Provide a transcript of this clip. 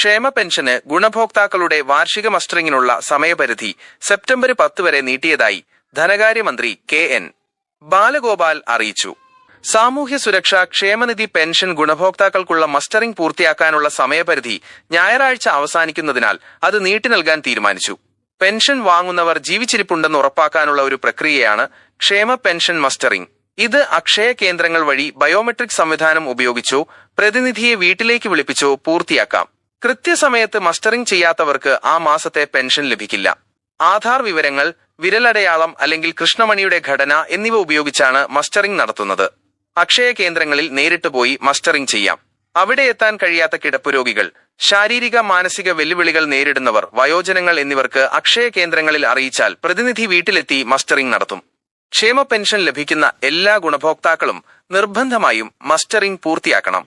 ക്ഷേമ പെൻഷന് ഗുണഭോക്താക്കളുടെ വാർഷിക മസ്റ്ററിംഗിനുള്ള സമയപരിധി സെപ്റ്റംബർ പത്ത് വരെ നീട്ടിയതായി ധനകാര്യമന്ത്രി കെ എൻ ബാലഗോപാൽ അറിയിച്ചു. സാമൂഹ്യ സുരക്ഷ ക്ഷേമനിധി പെൻഷൻ ഗുണഭോക്താക്കൾക്കുള്ള മസ്റ്ററിംഗ് പൂർത്തിയാക്കാനുള്ള സമയപരിധി ഞായറാഴ്ച അവസാനിക്കുന്നതിനാൽ അത് നീട്ടി നൽകാൻ തീരുമാനിച്ചു. പെൻഷൻ വാങ്ങുന്നവർ ജീവിച്ചിരിപ്പുണ്ടെന്ന് ഉറപ്പാക്കാനുള്ള ഒരു പ്രക്രിയയാണ് ക്ഷേമ പെൻഷൻ മസ്റ്ററിംഗ്. ഇത് അക്ഷയ കേന്ദ്രങ്ങൾ വഴി ബയോമെട്രിക് സംവിധാനം ഉപയോഗിച്ചോ പ്രതിനിധിയെ വീട്ടിലേക്ക് വിളിപ്പിച്ചോ പൂർത്തിയാക്കാം. കൃത്യസമയത്ത് മസ്റ്ററിംഗ് ചെയ്യാത്തവർക്ക് ആ മാസത്തെ പെൻഷൻ ലഭിക്കില്ല. ആധാർ വിവരങ്ങൾ വിരലടയാളം അല്ലെങ്കിൽ കൃഷ്ണമണിയുടെ ഘടന എന്നിവ ഉപയോഗിച്ചാണ് മസ്റ്ററിംഗ് നടത്തുന്നത്. അക്ഷയ കേന്ദ്രങ്ങളിൽ നേരിട്ട് പോയി മസ്റ്ററിംഗ് ചെയ്യാം. അവിടെ എത്താൻ കഴിയാത്ത കിടപ്പ് രോഗികൾ ശാരീരിക മാനസിക വെല്ലുവിളികൾ നേരിടുന്നവർ വയോജനങ്ങൾ എന്നിവർക്ക് അക്ഷയ കേന്ദ്രങ്ങളിൽ അറിയിച്ചാൽ പ്രതിനിധി വീട്ടിലെത്തി മസ്റ്ററിംഗ് നടത്തും. ക്ഷേമ പെൻഷൻ ലഭിക്കുന്ന എല്ലാ ഗുണഭോക്താക്കളും നിർബന്ധമായും മസ്റ്ററിംഗ് പൂർത്തിയാക്കണം.